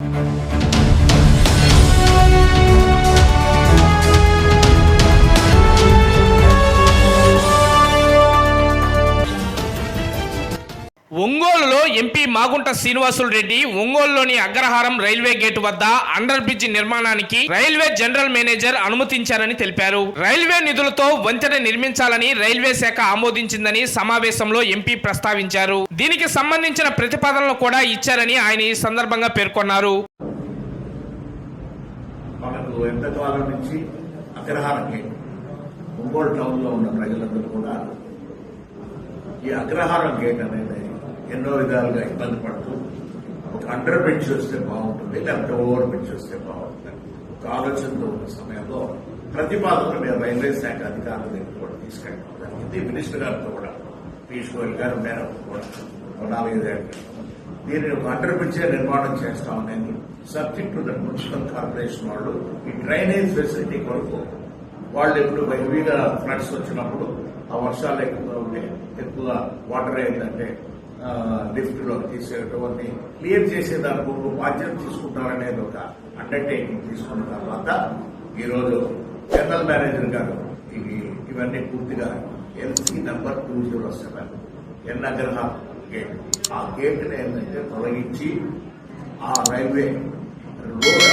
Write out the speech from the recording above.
Thank you. ఒంగోలులో MP Magunta Srinivasulu Reddy ఒంగోలులోని Agraharam railway gate వద్ద అండర్ బ్రిడ్జ్ నిర్మాణానికి రైల్వే జనరల్ మేనేజర్ అనుమతించారని తెలిపారు. రైల్వే నిధులతో వంతెన నిర్మించాలని రైల్వే శాఖ ఆమోదించిందని సమావేశంలో ఎంపీ ప్రస్తావించారు. దీనికి సంబంధించిన ప్రతిపాదనలు కూడా ఇచ్చారని ఆయన ఈ సందర్భంగా పేర్కొన్నారు. నుంచి ఒంగోలు ఉన్న ప్రజలందరూ కూడా ఈ అగ్రహారం గేట్ అనేది ఎన్నో విధాలుగా ఇబ్బంది పడుతూ ఒక అండర్ బ్రిడ్జ్ వస్తే బాగుంటుంది లేకపోతే ఓవర్ బెంచ్ వస్తే బాగుంటుంది. ఒక ఆలోచనతో ఉన్న సమయంలో ప్రతిపాదనలు మేము రైల్వే శాఖ అధికారుల దగ్గర కూడా తీసుకెళ్ళడం జరిగింది మినిస్టర్ గారితో కూడా పీయూష్ గోయల్ గారు మేడం కూడా ఒక దీనిని ఒక అండర్ బ్రిడ్జే నిర్మాణం చేస్తామని subject to the municipal corporation వాళ్ళు ఈ డ్రైనేజ్ ఫెసిలిటీ కొరకు వాళ్ళు ఎప్పుడు హెవీగా ఫ్లడ్స్ వచ్చినప్పుడు ఆ వర్షాలు ఎక్కువగా ఉంటే ఎక్కువగా వాటర్ అయిందంటే లిఫ్ట్లో అన్ని క్లియర్ చేసేదానికి ఒక బాధ్యత తీసుకుంటారనేది ఒక అండర్టేకింగ్ తీసుకున్న తర్వాత ఈ జనరల్ మేనేజర్ గారు ఇవి ఇవన్నీ పూర్తిగా LC number two zero seven N gate ఆ గేట్ ఏంటంటే తొలగించి ఆ రైల్వే రోడ్